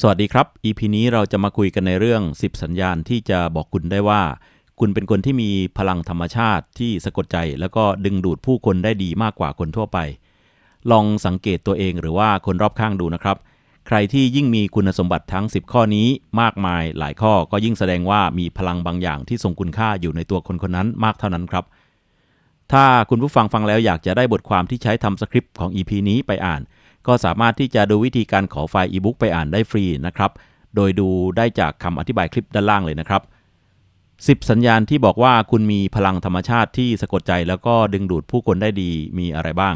สวัสดีครับ EP นี้เราจะมาคุยกันในเรื่อง 10 สัญญาณที่จะบอกคุณได้ว่า คุณเป็นคนที่มีพลังธรรมชาติที่สะกดใจแล้วก็ดึงดูดผู้คนได้ดีมากกว่าคนทั่วไป ลองสังเกตตัวเองหรือว่าคนรอบข้างดูนะครับ ใครที่ยิ่งมีคุณสมบัติทั้ง 10 ข้อนี้มากมายหลายข้อก็ยิ่งแสดงว่ามีพลังบางอย่างที่ทรงคุณค่าอยู่ในตัวคนคนนั้นมากเท่านั้นครับ ถ้าคุณผู้ฟังฟังแล้วอยากจะได้บทความที่ใช้ทำสคริปต์ของ EP นี้ไปอ่าน ก็สามารถที่จะดูวิธีการขอไฟล์อีบุ๊กไปอ่านได้ฟรีนะครับ โดยดูได้จากคำอธิบายคลิปด้านล่างเลยนะครับ 10 สัญญาณที่บอกว่าคุณมีพลังธรรมชาติที่สะกดใจแล้วก็ดึงดูดผู้คนได้ดีมีอะไรบ้าง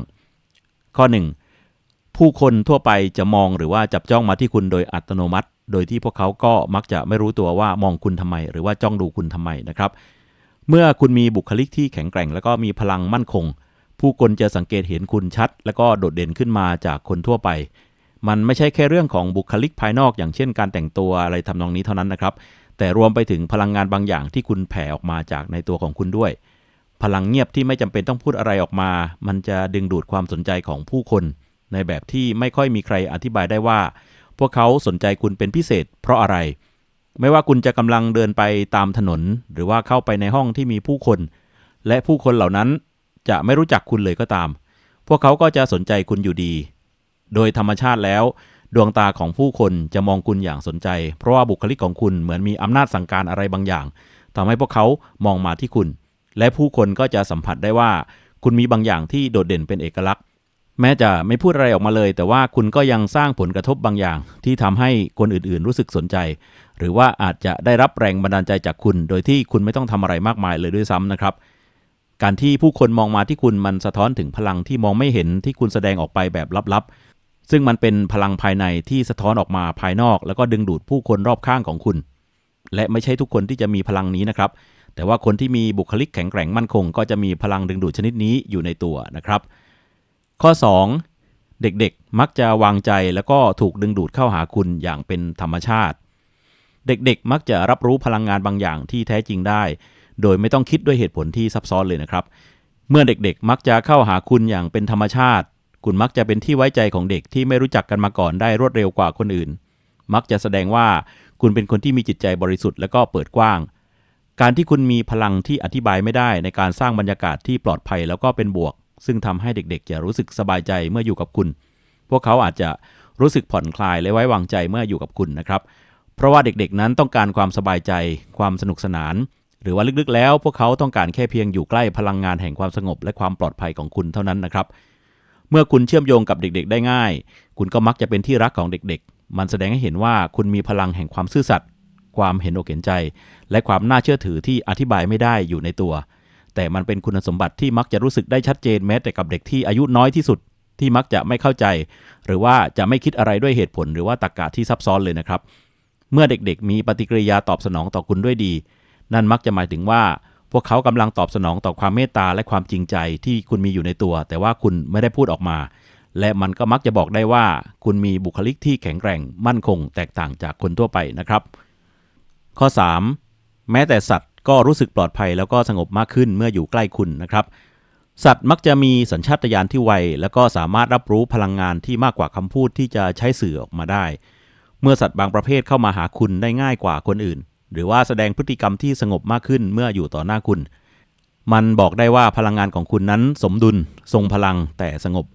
ข้อ 1 ผู้คนทั่วไปจะมองหรือว่าจับจ้องมาที่คุณโดยอัตโนมัติ โดยที่พวกเขาก็มักจะไม่รู้ตัวว่ามองคุณทำไม หรือว่าจ้องดูคุณทำไมนะครับ เมื่อคุณมีบุคลิกที่แข็งแกร่ง แล้วก็มีพลังมั่นคง ผู้คนจะสังเกตเห็นคุณชัด แล้วก็โดดเด่นขึ้นมาจากคนทั่วไป มันไม่ใช่แค่เรื่องของบุคลิกภายนอก อย่างเช่นการแต่งตัวอะไรทำนองนี้เท่านั้นนะครับ แต่รวมไปถึงพลังงานบางอย่างที่คุณแผ่ออกมาจากในตัวของคุณด้วย พลังเงียบที่ไม่จำเป็นต้องพูดอะไรออกมา มันจะดึงดูดความสนใจของผู้คน ในแบบที่ไม่ค่อยมีใครอธิบายได้ว่า พวกเขาสนใจคุณเป็นพิเศษ เพราะอะไร ไม่ว่าคุณจะกำลังเดินไปตามถนน หรือว่าเข้าไปในห้องที่มีผู้คน และผู้คนเหล่านั้นจะไม่รู้จักคุณเลยก็ตาม พวกเขาก็จะสนใจคุณอยู่ดี โดยธรรมชาติแล้ว ดวงตาของผู้คนจะมองคุณอย่างสนใจ เพราะว่าบุคลิกของคุณเหมือนมีอำนาจสั่งการอะไรบางอย่างทำให้พวกเขามองมาที่คุณ และผู้คนก็จะสัมผัสได้ว่า คุณมีบางอย่างที่โดดเด่นเป็นเอกลักษณ์ แม้จะไม่พูดอะไรออกมาเลย แต่ว่าคุณก็ยังสร้างผลกระทบบางอย่าง ที่ทำให้คนอื่นๆ รู้สึกสนใจ หรือว่าอาจจะได้รับแรงบันดาลใจจากคุณ โดยที่คุณไม่ต้องทำอะไรมากมายเลยด้วยซ้ำนะครับ การที่ผู้คนมองมาที่คุณมันสะท้อนถึงพลังที่มองไม่เห็นที่คุณแสดงออกไปแบบลับๆ ซึ่งมันเป็นพลังภายในที่สะท้อนออกมาภายนอก แล้วก็ดึงดูดผู้คนรอบข้างของคุณ และไม่ใช่ทุกคนที่จะมีพลังนี้นะครับ แต่ว่าคนที่มีบุคลิกแข็งแกร่งมั่นคง ก็จะมีพลังดึงดูดชนิดนี้อยู่ในตัวนะครับ ข้อ 2 เด็กๆมักจะวางใจแล้วก็ถูกดึงดูดเข้าหาคุณอย่างเป็นธรรมชาติ เด็กๆ มักจะรับรู้พลังงานบางอย่างที่แท้จริงได้ โดยไม่ต้องคิดด้วยเหตุผลที่ซับซ้อนเลยนะครับ เมื่อเด็กๆ มักจะเข้าหาคุณอย่างเป็นธรรมชาติ คุณมักจะเป็นที่ไว้ใจของเด็กที่ไม่รู้จักกันมาก่อนได้รวดเร็วกว่าคนอื่น มักจะแสดงว่าคุณเป็นคนที่มีจิตใจบริสุทธิ์และก็เปิดกว้าง การที่คุณมีพลังที่อธิบายไม่ได้ในการสร้างบรรยากาศที่ปลอดภัยแล้วก็เป็นบวก ซึ่งทำให้เด็กๆ จะรู้สึกสบายใจเมื่ออยู่กับคุณ พวกเขาอาจจะรู้สึกผ่อนคลายและไว้วางใจเมื่ออยู่กับคุณนะครับ เพราะว่าเด็กๆนั้นต้องการความสบายใจ ความสนุกสนาน หรือว่าลึกๆ แล้ว พวกเขาต้องการแค่เพียงอยู่ใกล้พลังงานแห่งความสงบและความปลอดภัยของคุณเท่านั้นนะครับ เมื่อคุณเชื่อมโยงกับเด็กๆ ได้ง่าย คุณก็มักจะเป็นที่รักของเด็กๆ มันแสดงให้เห็นว่าคุณมีพลังแห่งความซื่อสัตย์ความเห็นอกเห็นใจ และความน่าเชื่อถือที่อธิบายไม่ได้อยู่ในตัว แต่มันเป็นคุณสมบัติที่มักจะรู้สึกได้ชัดเจนแม้แต่กับเด็กที่อายุน้อยที่สุดที่มักจะไม่เข้าใจ หรือว่าจะไม่คิดอะไรด้วยเหตุผล หรือว่าตรรกะที่ซับซ้อนเลยนะครับ เมื่อเด็กๆ มีปฏิกิริยาตอบสนองต่อคุณด้วยดี นั่นมักจะหมายถึงว่า พวกเขากำลังตอบสนองต่อความเมตตาและความจริงใจที่คุณมีอยู่ในตัว แต่ว่าคุณไม่ได้พูดออกมา และมันก็มักจะบอกได้ว่า คุณมีบุคลิกที่แข็งแกร่ง มั่นคง แตกต่างจากคนทั่วไปนะครับ ข้อ 3 แม้แต่สัตว์ก็รู้สึกปลอดภัยแล้วก็สงบมากขึ้นเมื่ออยู่ใกล้คุณนะครับ สัตว์มักจะมีสัญชาตญาณที่ไว แล้วก็สามารถรับรู้พลังงานที่มากกว่าคำพูดที่จะใช้สื่อออกมาได้ เมื่อสัตว์บางประเภทเข้ามาหาคุณได้ง่ายกว่าคนอื่น หรือว่าแสดงพฤติกรรมที่สงบมากขึ้นเมื่ออยู่ต่อหน้าคุณ มันบอกได้ว่าพลังงานของคุณนั้นสมดุล ทรงพลังแต่สงบ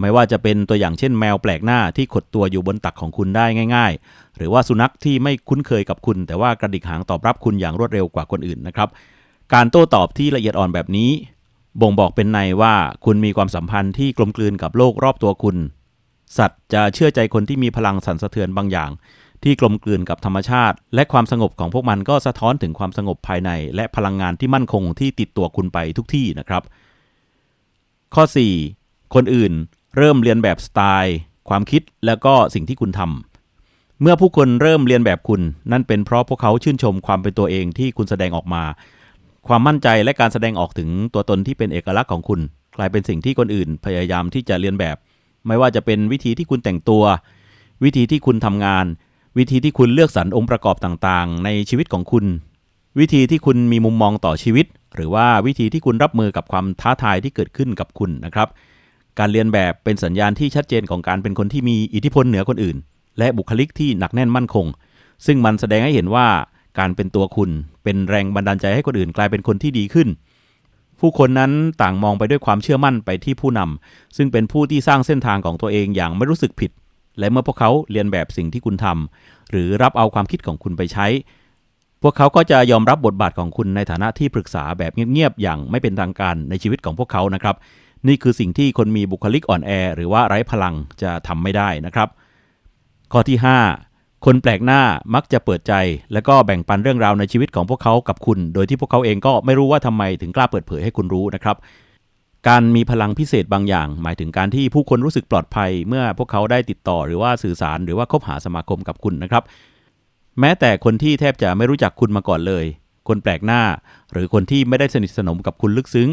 ไม่ว่าจะเป็นตัวอย่างเช่นแมวแปลกหน้าที่ขดตัวอยู่บนตักของคุณได้ง่าย ๆ หรือว่าสุนัขที่ไม่คุ้นเคยกับคุณ แต่ว่ากระดิกหางตอบรับคุณอย่างรวดเร็วกว่าคนอื่นนะครับการโต้ตอบที่ละเอียดอ่อนแบบนี้ บ่งบอกเป็นในว่าคุณมีความสัมพันธ์ที่กลมกลืนกับโลกรอบตัวคุณ สัตว์จะเชื่อใจคนที่มีพลังสั่นสะเทือนบางอย่าง ที่กลมกลืนกับธรรมชาติ และความสงบของพวกมันก็สะท้อนถึงความสงบภายใน และพลังงานที่มั่นคงที่ติดตัวคุณไปทุกที่นะครับ ข้อ 4 คนอื่นเริ่มเรียนแบบสไตล์ ความคิดแล้วก็สิ่งที่คุณทำเมื่อผู้คนเริ่มเรียนแบบคุณ นั่นเป็นเพราะพวกเขาชื่นชมความเป็นตัวเองที่คุณแสดงออกมา ความมั่นใจและการแสดงออกถึงตัวตนที่เป็นเอกลักษณ์ของคุณ กลายเป็นสิ่งที่คนอื่นพยายามที่จะเรียนแบบ ไม่ว่าจะเป็นวิธีที่คุณแต่งตัว วิธีที่คุณทำงาน วิธีที่คุณเลือกสรรองค์ประกอบต่างๆ ในชีวิตของคุณ วิธีที่คุณมีมุมมองต่อชีวิต หรือว่าวิธีที่คุณรับมือกับความท้าทายที่เกิดขึ้นกับคุณนะครับ การเรียนแบบเป็นสัญญาณที่ชัดเจนของการเป็นคนที่มีอิทธิพลเหนือคนอื่น และบุคลิกที่หนักแน่นมั่นคง ซึ่งมันแสดงให้เห็นว่าการเป็นตัวคุณเป็นแรงบันดาลใจให้คนอื่นกลายเป็นคนที่ดีขึ้น ผู้คนนั้นต่างมองไปด้วยความเชื่อมั่นไปที่ผู้นำซึ่งเป็นผู้ที่สร้างเส้นทางของตัวเองอย่างไม่รู้สึกผิด และเมื่อพวกเขาเรียนแบบสิ่งที่คุณทำหรือรับเอาความคิดของคุณไปใช้ พวกเขาก็จะยอมรับบทบาทของคุณในฐานะที่ปรึกษาแบบเงียบๆอย่างไม่เป็นทางการในชีวิตของพวกเขานะครับ นี่คือสิ่งที่คนมีบุคลิกอ่อนแอ หรือว่าไร้พลังจะทำไม่ได้นะครับ ข้อที่ 5 คนแปลกหน้ามักจะเปิดใจ และก็แบ่งปันเรื่องราวในชีวิตของพวกเขากับคุณ โดยที่พวกเขาเองก็ไม่รู้ว่าทำไมถึงกล้าเปิดเผยให้คุณรู้นะครับ การมีพลังพิเศษบางอย่าง หมายถึงการที่ผู้คนรู้สึกปลอดภัย เมื่อพวกเขาได้ติดต่อหรือว่าสื่อสารหรือว่าคบหาสมาคมกับคุณนะครับ แม้แต่คนที่แทบจะไม่รู้จักคุณมาก่อนเลย คนแปลกหน้า หรือคนที่ไม่ได้สนิทสนมกับคุณลึกซึ้ง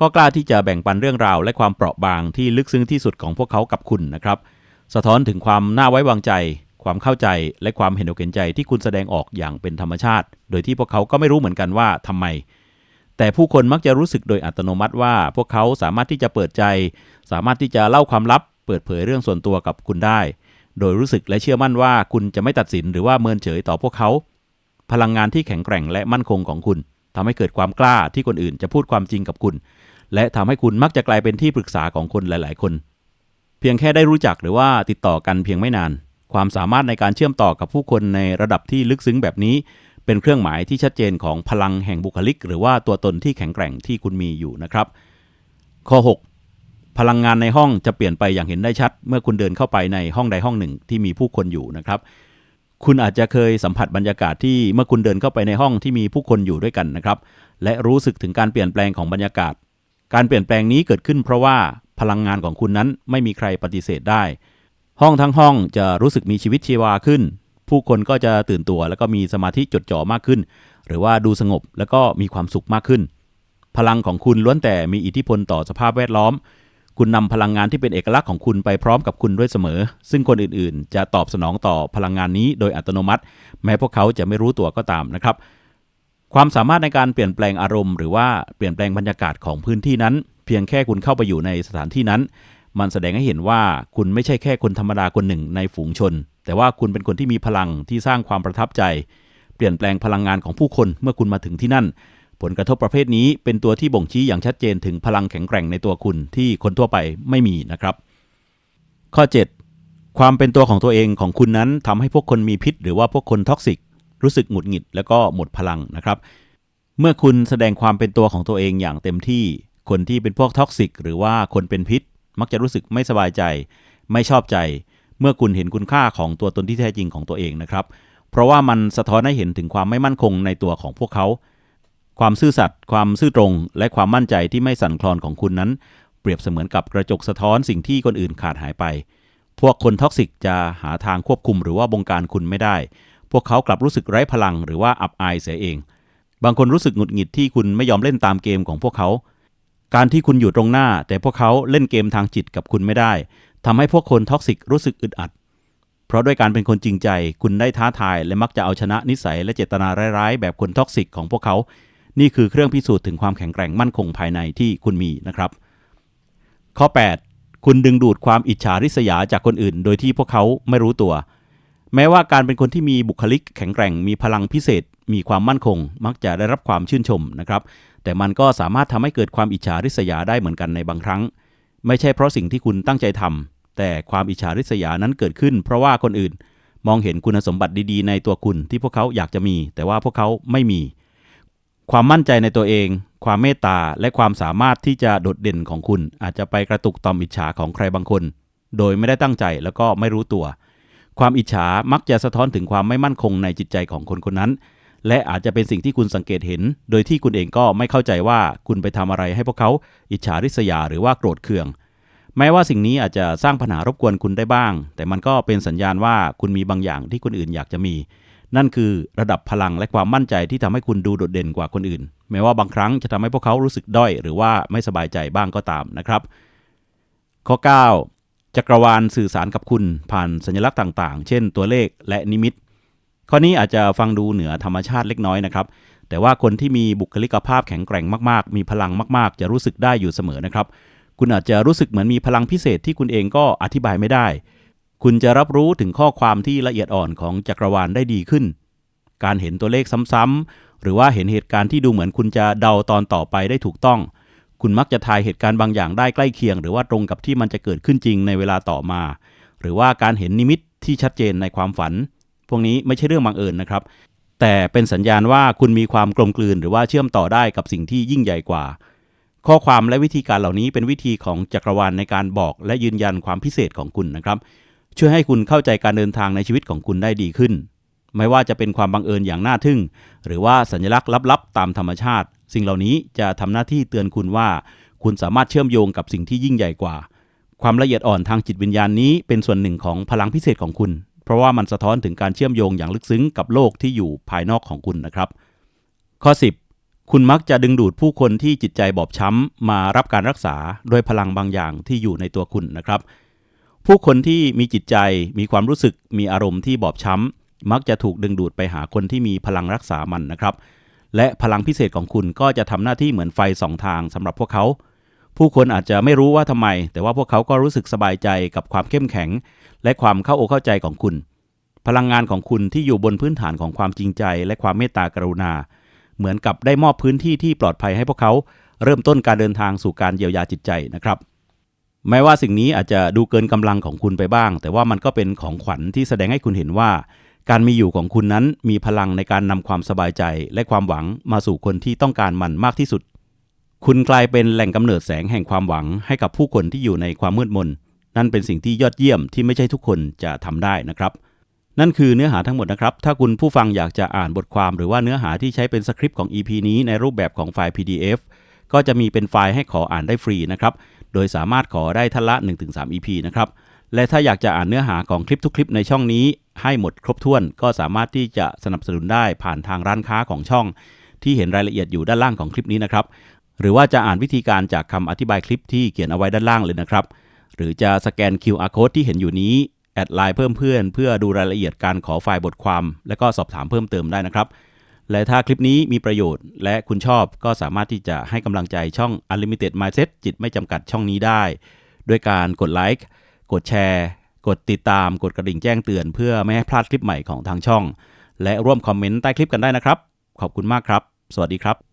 ก็กล้าที่จะแบ่งปันเรื่องราว และความเปราะบางที่ลึกซึ้งที่สุดของพวกเขากับคุณนะครับ สะท้อนถึงความน่าไว้วางใจ ความเข้าใจและความเห็นอกเห็นใจที่คุณแสดงออกอย่างเป็นธรรมชาติ โดยที่พวกเขาก็ไม่รู้เหมือนกันว่าทำไม แต่ผู้คนมักจะรู้สึกโดยอัตโนมัติว่า พวกเขาสามารถที่จะเปิดใจ สามารถที่จะเล่าความลับ เปิดเผยเรื่องส่วนตัวกับคุณได้ โดยรู้สึกและเชื่อมั่นว่าคุณจะไม่ตัดสินหรือว่าเมินเฉยต่อพวกเขา พลังงานที่แข็งแกร่งและมั่นคงของคุณทำให้เกิดความกล้าที่คนอื่นจะพูดความจริงกับคุณ และทำให้คุณมักจะกลายเป็นที่ปรึกษาของคนหลาย ๆ คน เพียงแค่ได้รู้จักหรือว่าติดต่อกันเพียงไม่นาน ความสามารถในการเชื่อมต่อกับผู้คนในระดับที่ลึกซึ้งแบบนี้ เป็นเครื่องหมายที่ชัดเจนของพลังแห่งบุคลิก หรือว่าตัวตนที่แข็งแกร่งที่คุณมีอยู่นะครับ ข้อ 6 พลังงานในห้องจะเปลี่ยนไปอย่างเห็นได้ชัด เมื่อคุณเดินเข้าไปในห้องใดห้องหนึ่งที่มีผู้คนอยู่นะครับ คุณอาจจะเคยสัมผัสบรรยากาศที่เมื่อคุณเดินเข้าไปในห้องที่มีผู้คนอยู่ด้วยกันนะครับ และรู้สึกถึงการเปลี่ยนแปลงของบรรยากาศ การเปลี่ยนแปลงนี้เกิดขึ้นเพราะว่าพลังงานของคุณนั้นไม่มีใครปฏิเสธได้ ห้องทั้งห้องจะรู้สึกมีชีวิตชีวาขึ้น ผู้คนก็จะตื่นตัว แล้วก็มีสมาธิจดจ่อมากขึ้น หรือว่าดูสงบแล้วก็มีความสุขมากขึ้น พลังของคุณล้วนแต่มีอิทธิพลต่อสภาพแวดล้อม คุณนำพลังงานที่เป็นเอกลักษณ์ของคุณไปพร้อมกับคุณด้วยเสมอ ซึ่งคนอื่นๆ จะตอบสนองต่อพลังงานนี้โดยอัตโนมัติ แม้พวกเขาจะไม่รู้ตัวก็ตามนะครับ ความสามารถในการเปลี่ยนแปลงอารมณ์ หรือว่าเปลี่ยนแปลงบรรยากาศของพื้นที่นั้น เพียงแค่คุณเข้าไปอยู่ในสถานที่นั้น มันแสดงให้เห็นว่าคุณไม่ใช่แค่คนธรรมดาคนหนึ่งในฝูงชน แต่ว่าคุณเป็นคนที่มีพลังที่สร้างความประทับใจ เปลี่ยนแปลงพลังงานของผู้คนเมื่อคุณมาถึงที่นั่น ผลกระทบประเภทนี้เป็นตัวที่บ่งชี้อย่างชัดเจนถึงพลังแข็งแกร่งในตัวคุณที่คนทั่วไปไม่มีนะครับ ข้อ 7 ความเป็นตัวของตัวเองของคุณนั้นทำให้พวกคนมีพิษ หรือว่าพวกคนท็อกซิกรู้สึกหงุดหงิดแล้วก็หมดพลังนะครับ เมื่อคุณแสดงความเป็นตัวของตัวเองอย่างเต็มที่ คนที่เป็นพวกท็อกซิกหรือว่าคนเป็นพิษ มักจะรู้สึกไม่สบายใจ ไม่ชอบใจ เมื่อคุณเห็นคุณค่าของตัวตนที่แท้จริงของตัวเองนะครับ เพราะว่ามันสะท้อนให้เห็นถึงความไม่มั่นคงในตัวของพวกเขา ความซื่อสัตย์ความซื่อตรง และความมั่นใจที่ไม่สั่นคลอนของคุณนั้น เปรียบเสมือนกับกระจกสะท้อนสิ่งที่คนอื่นขาดหายไป พวกคนท็อกซิกจะหาทางควบคุมหรือว่าบงการคุณไม่ได้ พวกเขากลับรู้สึกไร้พลังหรือว่าอับอายเสียเอง บางคนรู้สึกหงุดหงิดที่คุณไม่ยอมเล่นตามเกมของพวกเขา การที่คุณอยู่ตรงหน้า แต่พวกเขาเล่นเกมทางจิตกับคุณไม่ได้ทำให้พวกคนท็อกซิกรู้สึกอึดอัด เพราะด้วยการเป็นคนจริงใจ คุณได้ท้าทาย และมักจะเอาชนะนิสัยและเจตนาร้ายๆ แบบคนท็อกซิกของพวกเขา นี่คือเครื่องพิสูจน์ถึงความแข็งแกร่งมั่นคงภายในที่คุณมีนะครับ ข้อ 8 คุณดึงดูดความอิจฉาริษยาจากคนอื่น โดยที่พวกเขาไม่รู้ตัว แม้ว่าการเป็นคนที่มีบุคลิก แข็งแกร่ง มีพลังพิเศษ มีความมั่นคง มักจะได้รับความชื่นชมนะครับ แต่มันก็สามารถทำให้เกิดความอิจฉาริษยาได้เหมือนกันในบางครั้ง ไม่ใช่เพราะสิ่งที่คุณตั้งใจทำแต่ความอิจฉาริษยานั้นเกิดขึ้น เพราะว่าคนอื่นมองเห็นคุณสมบัติดีๆ ในตัวคุณที่พวกเขาอยากจะมี แต่ว่าพวกเขาไม่มี ความมั่นใจในตัวเอง ความเมตตาและความสามารถที่จะโดดเด่นของคุณ อาจจะไปกระตุกต่อมอิจฉาของใครบางคน โดยไม่ได้ตั้งใจแล้วก็ไม่รู้ตัว ความอิจฉามักจะสะท้อนถึงความไม่มั่นคงในจิตใจของคนคนนั้น และอาจจะเป็นสิ่งที่คุณสังเกตเห็น โดยที่คุณเองก็ไม่เข้าใจว่าคุณไปทำอะไรให้พวกเขาอิจฉาริษยาหรือว่าโกรธเคือง แม้ว่าสิ่งนี้อาจจะสร้างปัญหารบกวนคุณได้บ้าง แต่มันก็เป็นสัญญาณว่าคุณมีบางอย่างที่คนอื่นอยากจะมี นั่นคือระดับพลังและความมั่นใจที่ทำให้คุณดูโดดเด่นกว่าคนอื่น แม้ว่าบางครั้งจะทำให้พวกเขารู้สึกด้อย หรือว่าไม่สบายใจบ้างก็ตามนะครับ ข้อ 9จักรวาลสื่อสารกับคุณผ่านสัญลักษณ์ต่าง ๆ เช่น ตัวเลขและนิมิต ข้อนี้อาจจะฟังดูเหนือธรรมชาติเล็กน้อยนะครับ แต่ว่าคนที่มีบุคลิกภาพแข็งแกร่งมากๆ มีพลังมากๆ จะรู้สึกได้อยู่เสมอนะครับ คุณอาจจะรู้สึกเหมือนมีพลังพิเศษที่คุณเองก็อธิบายไม่ได้ คุณจะรับรู้ถึงข้อความที่ละเอียดอ่อนของจักรวาลได้ดีขึ้น การเห็นตัวเลขซ้ำๆหรือว่าเห็นเหตุการณ์ที่ดูเหมือนคุณจะเดาตอนต่อไปได้ถูกต้อง คุณมักจะทายเหตุการณ์บางอย่างได้ใกล้เคียง หรือว่าตรงกับที่มันจะเกิดขึ้นจริงในเวลาต่อมา หรือว่าการเห็นนิมิตที่ชัดเจนในความฝัน พวกนี้ไม่ใช่เรื่องบังเอิญนะครับ แต่เป็นสัญญาณว่าคุณมีความกลมกลืนหรือว่าเชื่อมต่อได้กับสิ่งที่ยิ่งใหญ่กว่า ข้อความและวิธีการเหล่านี้เป็นวิธีของจักรวาลในการบอกและยืนยันความพิเศษของคุณนะครับ ช่วยให้คุณเข้าใจการเดินทางในชีวิตของคุณได้ดีขึ้น ไม่ว่าจะเป็นความบังเอิญอย่างน่าทึ่ง หรือว่าสัญลักษณ์ลับๆตามธรรมชาติ สิ่งเหล่านี้จะทำหน้าที่เตือนคุณว่า คุณสามารถเชื่อมโยงกับสิ่งที่ยิ่งใหญ่กว่า ความละเอียดอ่อนทางจิตวิญญาณนี้เป็นส่วนหนึ่งของพลังพิเศษของคุณ เพราะว่ามันสะท้อนถึงการเชื่อมโยงอย่างลึกซึ้งกับโลกที่อยู่ภายนอกของคุณนะครับ ข้อ 10 คุณมักจะดึงดูดผู้คนที่จิตใจบอบช้ำ มารับการรักษาโดยพลังบางอย่างที่อยู่ในตัวคุณนะครับ ผู้คนที่มีจิตใจมีความรู้สึกมีอารมณ์ที่บอบช้ำ มักจะถูกดึงดูดไปหาคนที่มีพลังรักษามันนะครับ และพลังพิเศษของคุณก็จะทำหน้าที่เหมือนไฟสองทางสำหรับพวกเขา ผู้คนอาจจะไม่รู้ว่าทำไม แต่ว่าพวกเขาก็รู้สึกสบายใจกับความเข้มแข็ง และความเข้าอกเข้าใจของคุณ พลังงานของคุณที่อยู่บนพื้นฐานของความจริงใจ และความเมตตากรุณา เหมือนกับได้มอบพื้นที่ที่ปลอดภัยให้พวกเขาเริ่มต้นการเดินทางสู่การเยียวยาจิตใจนะครับ แม้ว่าสิ่งนี้อาจจะดูเกินกำลังของคุณไปบ้าง แต่ว่ามันก็เป็นของขวัญที่แสดงให้คุณเห็นว่า การมีอยู่ของคุณนั้นมีพลังในการนำความสบายใจ และความหวังมาสู่คนที่ต้องการมันมากที่สุด คุณกลายเป็นแหล่งกำเนิดแสงแห่งความหวังให้กับผู้คนที่อยู่ในความมืดมน นั่นเป็นสิ่งที่ยอดเยี่ยมที่ไม่ใช่ทุกคนจะทำได้นะครับ นั่นคือเนื้อหาทั้งหมดนะครับ ถ้าคุณผู้ฟังอยากจะอ่านบทความหรือว่าเนื้อหาที่ใช้เป็นสคริปต์ของ EP นี้ในรูปแบบของไฟล์ PDF ก็จะมีเป็นไฟล์ให้ขออ่านได้ฟรีนะครับ โดยสามารถขอได้ทันละ 1-3 EP นะครับ และถ้าอยากจะอ่านเนื้อหาของคลิปทุกคลิปในช่องนี้ ให้หมดครบถ้วน ก็สามารถที่จะสนับสนุนได้ผ่านทางร้านค้าของช่อง ที่เห็นรายละเอียดอยู่ด้านล่างของคลิปนี้นะครับ หรือว่าจะอ่านวิธีการจากคำอธิบายคลิปที่เขียนเอาไว้ด้านล่างเลยนะครับ หรือจะสแกน QR code ที่เห็นอยู่นี้ แอดไลน์เพิ่มเพื่อน เพื่อดูรายละเอียดการขอไฟล์บทความ และก็สอบถามเพิ่มเติมได้นะครับ และถ้าคลิปนี้มีประโยชน์ และคุณชอบก็สามารถที่จะให้กำลังใจช่อง Unlimited Mindset จิตไม่จำกัดช่องนี้ได้ ด้วยการกดไลค์กดแชร์กดติดตามกดกระดิ่งแจ้งเตือนเพื่อไม่ให้พลาดคลิปใหม่ของทางช่อง และร่วมคอมเมนต์ใต้คลิปกันได้นะครับ ขอบคุณมากครับ สวัสดีครับ